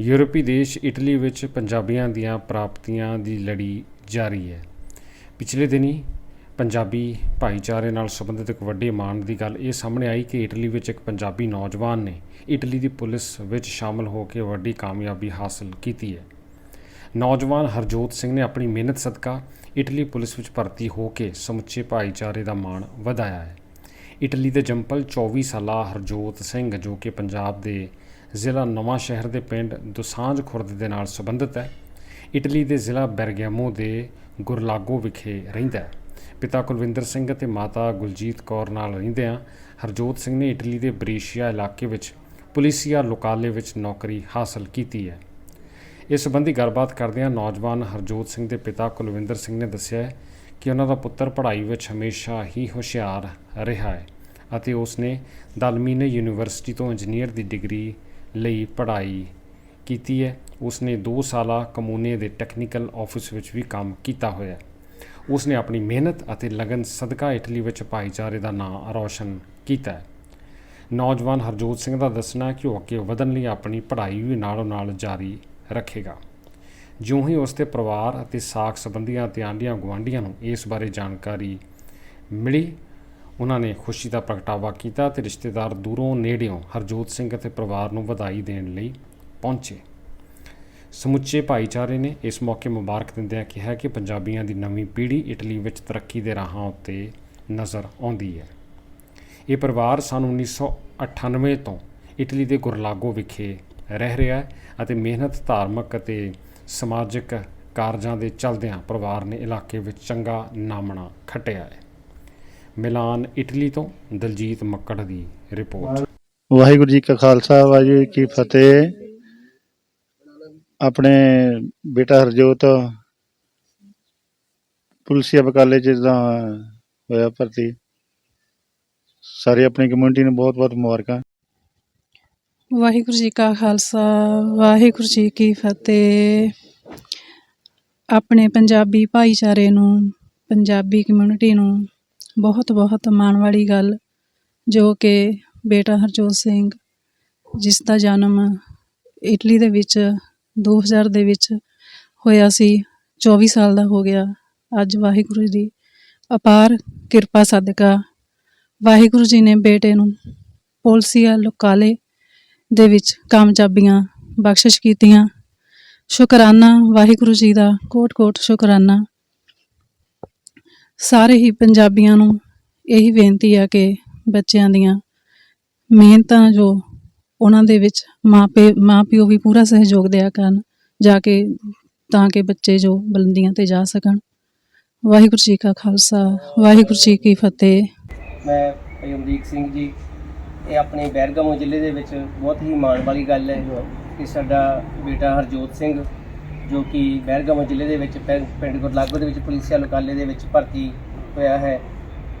ਯੂਰਪੀ ਦੇਸ਼ ਇਟਲੀ ਵਿੱਚ ਪੰਜਾਬੀਆਂ ਦੀਆਂ ਪ੍ਰਾਪਤੀਆਂ ਦੀ ਲੜੀ ਜਾਰੀ ਹੈ। ਪਿਛਲੇ ਦਿਨੀ ਪੰਜਾਬੀ ਭਾਈਚਾਰੇ ਨਾਲ ਸੰਬੰਧਿਤ ਇੱਕ ਵੱਡੇ ਮਾਣ ਦੀ ਗੱਲ ਇਹ ਸਾਹਮਣੇ ਆਈ ਕਿ ਇਟਲੀ ਵਿੱਚ ਇੱਕ ਪੰਜਾਬੀ ਨੌਜਵਾਨ ਨੇ ਇਟਲੀ ਦੀ ਪੁਲਿਸ ਵਿੱਚ ਸ਼ਾਮਲ ਹੋ ਕੇ ਵੱਡੀ ਕਾਮਯਾਬੀ ਹਾਸਲ ਕੀਤੀ ਹੈ। ਨੌਜਵਾਨ ਹਰਜੋਤ ਸਿੰਘ ਨੇ ਆਪਣੀ ਮਿਹਨਤ ਸਦਕਾ ਇਟਲੀ ਪੁਲਿਸ ਵਿੱਚ ਭਰਤੀ ਹੋ ਕੇ ਸਮੁੱਚੇ ਭਾਈਚਾਰੇ ਦਾ ਮਾਣ ਵਧਾਇਆ ਹੈ। ਇਟਲੀ ਦੇ ਜੰਪਲ 24 ਸਾਲਾ ਹਰਜੋਤ ਸਿੰਘ ਜੋ ਕਿ ਪੰਜਾਬ ਦੇ ਜ਼ਿਲ੍ਹਾ ਨਵਾਂ ਸ਼ਹਿਰ ਦੇ ਪਿੰਡ ਦੁਸਾਂਝ ਖੁਰਦ ਦੇ ਨਾਲ ਸੰਬੰਧਿਤ ਹੈ। ਇਟਲੀ ਦੇ ਜ਼ਿਲ੍ਹਾ ਬੈਰਗਾਮੋ ਦੇ ਗੁਰਲਾਗੋ ਵਿਖੇ ਰਹਿੰਦਾ ਹੈ। ਪਿਤਾ ਕੁਲਵਿੰਦਰ ਸਿੰਘ ਅਤੇ ਮਾਤਾ ਗੁਲਜੀਤ ਕੌਰ ਨਾਲ ਰਹਿੰਦਿਆਂ ਹਰਜੋਤ ਸਿੰਘ ਨੇ ਇਟਲੀ ਦੇ ਬ੍ਰੇਸ਼ੀਆ ਇਲਾਕੇ ਵਿੱਚ ਪੁਲਿਸੀਆ ਲੋਕਾਲੇ ਵਿੱਚ ਨੌਕਰੀ ਹਾਸਲ ਕੀਤੀ ਹੈ। ਇਸ ਸੰਬੰਧੀ ਗੱਲਬਾਤ ਕਰਦਿਆਂ ਨੌਜਵਾਨ ਹਰਜੋਤ ਸਿੰਘ ਦੇ ਪਿਤਾ ਕੁਲਵਿੰਦਰ ਸਿੰਘ ਨੇ ਦੱਸਿਆ ਕਿ ਉਹਨਾਂ ਦਾ ਪੁੱਤਰ ਪੜ੍ਹਾਈ ਵਿੱਚ ਹਮੇਸ਼ਾ ਹੀ ਹੁਸ਼ਿਆਰ ਰਿਹਾ ਹੈ ਅਤੇ ਉਸ ਨੇ ਦਲਮੀਨੇ ਯੂਨੀਵਰਸਿਟੀ ਤੋਂ ਇੰਜੀਨੀਅਰ ਦੀ ਡਿਗਰੀ ਲਈ ਪੜ੍ਹਾਈ ਕੀਤੀ ਹੈ। ਉਸਨੇ 2 ਸਾਲਾ ਕਮੂਨੇ ਦੇ ਟੈਕਨੀਕਲ ਆਫਿਸ ਵਿੱਚ ਵੀ ਕੰਮ ਕੀਤਾ ਹੋਇਆ ਹੈ। ਉਸ ਆਪਣੀ ਮਿਹਨਤ ਅਤੇ ਲਗਨ ਸਦਕਾ ਇਟਲੀ ਵਿੱਚ ਭਾਈਚਾਰੇ ਦਾ ਨਾਂ ਰੌਸ਼ਨ ਕੀਤਾ ਹੈ। ਨੌਜਵਾਨ ਹਰਜੋਤ ਸਿੰਘ ਦਾ ਦੱਸਣਾ ਕਿ ਉਹ ਅੱਗੇ ਵਧਣ ਲਈ ਆਪਣੀ ਪੜ੍ਹਾਈ ਵੀ ਨਾਲੋਂ ਨਾਲ ਜਾਰੀ ਰੱਖੇਗਾ। ਜਿਉਂ ਹੀ ਉਸ ਦੇ ਪਰਿਵਾਰ ਅਤੇ ਸਾਖ ਸੰਬੰਧੀਆਂ ਅਤੇ ਆਂਢੀਆਂ ਗੁਆਂਢੀਆਂ ਨੂੰ ਇਸ ਬਾਰੇ ਜਾਣਕਾਰੀ ਮਿਲੀ ਉਹਨਾਂ ਨੇ ਖੁਸ਼ੀ ਦਾ ਪ੍ਰਗਟਾਵਾ ਕੀਤਾ ਤੇ ਰਿਸ਼ਤੇਦਾਰ ਦੂਰੋਂ, ਨੇੜਿਓਂ ਹਰਜੋਤ ਸਿੰਘ ਅਤੇ ਪਰਿਵਾਰ ਨੂੰ ਵਧਾਈ ਦੇਣ ਲਈ ਪਹੁੰਚੇ। ਸਮੁੱਚੇ ਭਾਈਚਾਰੇ ਨੇ ਇਸ ਮੌਕੇ ਮੁਬਾਰਕ ਦਿੰਦਿਆਂ ਕਿਹਾ ਕਿ ਪੰਜਾਬੀਆਂ ਦੀ ਨਵੀਂ ਪੀੜ੍ਹੀ ਇਟਲੀ ਵਿੱਚ ਤਰੱਕੀ ਦੇ ਰਾਹਾਂ ਉੱਤੇ ਨਜ਼ਰ ਆਉਂਦੀ ਹੈ। ਇਹ ਪਰਿਵਾਰ ਸਨ 1998 ਤੋਂ ਇਟਲੀ ਦੇ ਗੁਰਲਾਗੋ ਵਿਖੇ ਰਹਿ ਰਿਹਾ ਹੈ ਅਤੇ ਮਿਹਨਤ, ਧਾਰਮਿਕ ਅਤੇ ਸਮਾਜਿਕ ਕਾਰਜਾਂ ਦੇ ਚਲਦਿਆਂ ਪਰਿਵਾਰ ਨੇ ਇਲਾਕੇ ਵਿੱਚ ਚੰਗਾ ਨਾਮਣਾ ਖੱਟਿਆ ਹੈ। ਮਿਲਾਨ ਇਟਲੀ ਤੋਂ ਦਲਜੀਤ ਮੱਕੜ ਦੀ ਰਿਪੋਰਟ। ਵਾਹਿਗੁਰੂ ਜੀ ਕਾ ਖਾਲਸਾ ਵਾਹਿਗੁਰੂ ਜੀ ਕੀ ਫਤਿਹ। ਆਪਣੇ ਬੇਟਾ ਹਰਜੋਤ ਪੁਲਿਸੀਆ ਬਕਾਲੇ ਚ ਦਾ ਹੋਇਆ ਭਰਤੀ ਸਾਰੇ ਆਪਣੀ ਕਮਿਊਨਿਟੀ ਨੂੰ ਬਹੁਤ ਬਹੁਤ ਮੁਬਾਰਕਾਂ। ਵਾਹਿਗੁਰੂ ਜੀ ਕਾ ਖਾਲਸਾ ਵਾਹਿਗੁਰੂ ਜੀ ਕੀ ਫਤਿਹ। ਆਪਣੇ ਪੰਜਾਬੀ ਭਾਈਚਾਰੇ ਨੂੰ ਪੰਜਾਬੀ ਕਮਿਊਨਿਟੀ ਨੂੰ ਬਹੁਤ ਬਹੁਤ ਮਾਣ ਵਾਲੀ ਗੱਲ ਜੋ ਕਿ ਬੇਟਾ ਹਰਜੋਤ ਸਿੰਘ, ਜਿਸ ਦਾ ਜਨਮ ਇਟਲੀ ਦੇ ਵਿੱਚ 2000 ਦੇ ਵਿੱਚ ਹੋਇਆ ਸੀ 24 ਸਾਲ ਦਾ ਹੋ ਗਿਆ। ਅੱਜ ਵਾਹਿਗੁਰੂ ਜੀ ਦੀ ਅਪਾਰ ਕਿਰਪਾ, ਸਦਕਾ ਵਾਹਿਗੁਰੂ ਜੀ ਨੇ ਬੇਟੇ ਨੂੰ ਪੋਲਸੀਆ ਲੋਕਾਲੇ ਦੇ ਵਿੱਚ ਕਾਮਯਾਬੀਆਂ ਬਖਸ਼ਿਸ਼ ਕੀਤੀਆਂ। ਸ਼ੁਕਰਾਨਾ ਵਾਹਿਗੁਰੂ ਜੀ ਦਾ, ਕੋਟ-ਕੋਟ ਸ਼ੁਕਰਾਨਾ। ਸਾਰੇ ਹੀ ਪੰਜਾਬੀਆਂ ਨੂੰ ਇਹੀ ਬੇਨਤੀ ਆ ਕਿ ਬੱਚਿਆਂ ਦੀਆਂ ਮਿਹਨਤਾਂ ਜੋ ਉਹਨਾਂ ਦੇ ਵਿੱਚ ਮਾਪੇ ਮਾਪਿਓ ਵੀ ਪੂਰਾ ਸਹਿਯੋਗ ਦਿਆ ਕਰਨ, ਜਾ ਕੇ ਤਾਂ ਕਿ ਬੱਚੇ ਜੋ ਬੁਲੰਦੀਆਂ ਤੇ ਜਾ ਸਕਣ। ਵਾਹਿਗੁਰੂ ਜੀ ਕਾ ਖਾਲਸਾ, ਵਾਹਿਗੁਰੂ ਜੀ ਕੀ ਫਤਿਹ। ਮੈਂ ਭਾਈ ਸਿੰਘ ਜੀ, ਇਹ ਆਪਣੇ ਬੈਰਗਾਮੋ ਜ਼ਿਲ੍ਹੇ ਦੇ ਵਿੱਚ ਬਹੁਤ ਹੀ ਮਾਣ ਵਾਲੀ ਗੱਲ ਹੈ। ਕਿ ਸਾਡਾ ਬੇਟਾ ਹਰਜੋਤ ਸਿੰਘ ਜੋ ਕਿ ਬੈਰਗਾਮੋ ਜ਼ਿਲ੍ਹੇ ਦੇ ਵਿੱਚ ਪਿੰ- ਪਿੰਡ ਗੁਰਲਾਗੋ ਦੇ ਵਿੱਚ ਪੁਲਿਸ ਲੋਕਾਲੇ ਦੇ ਵਿੱਚ ਭਰਤੀ ਹੋਇਆ ਹੈ।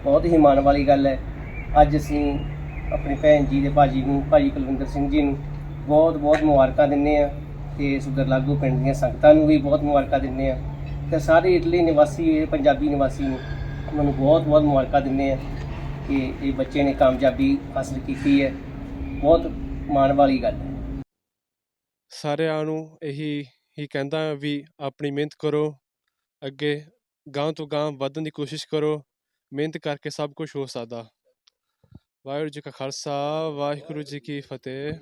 ਬਹੁਤ ਹੀ ਮਾਣ ਵਾਲੀ ਗੱਲ ਹੈ। ਅੱਜ ਅਸੀਂ ਆਪਣੀ ਭੈਣ ਜੀ ਦੇ ਭਾਜੀ ਨੂੰ, ਭਾਜੀ ਕੁਲਵਿੰਦਰ ਸਿੰਘ ਜੀ ਨੂੰ ਬਹੁਤ ਬਹੁਤ ਮੁਬਾਰਕਾਂ ਦਿੰਦੇ ਆ ਤੇ ਸੁਗਰਲਾਗੋ ਪਿੰਡ ਦੀਆਂ ਸੰਗਤਾਂ ਨੂੰ ਵੀ ਬਹੁਤ ਮੁਬਾਰਕਾਂ ਦਿੰਦੇ ਆ ਤੇ ਸਾਰੇ ਇਟਲੀ ਨਿਵਾਸੀ, ਇਹ ਪੰਜਾਬੀ ਨਿਵਾਸੀ ਨੂੰ ਉਹਨਾਂ ਨੂੰ ਬਹੁਤ ਬਹੁਤ ਮੁਬਾਰਕਾਂ ਦਿੰਦੇ ਆ ਕਿ ਇਹ ਬੱਚੇ ਨੇ ਕਾਮਯਾਬੀ ਹਾਸਲ ਕੀਤੀ ਹੈ। ਬਹੁਤ ਮਾਣ ਵਾਲੀ ਗੱਲ ਹੈ। ਸਾਰਿਆਂ ਨੂੰ ਇਹੀ ਹੀ ਕਹਿੰਦਾ ਵੀ ਆਪਣੀ ਮਿਹਨਤ ਕਰੋ ਅੱਗੇ ਗਾਂਹ ਤੋਂ ਗਾਂਹ ਵਧਣ ਦੀ ਕੋਸ਼ਿਸ਼ ਕਰੋ ਮਿਹਨਤ ਕਰਕੇ ਸਭ ਕੁਝ ਹੋ ਸਕਦਾ। ਵਾਹਿਗੁਰੂ ਜੀ ਕਾ ਖਾਲਸਾ ਵਾਹਿਗੁਰੂ ਜੀ ਕੀ ਫਤਿਹ।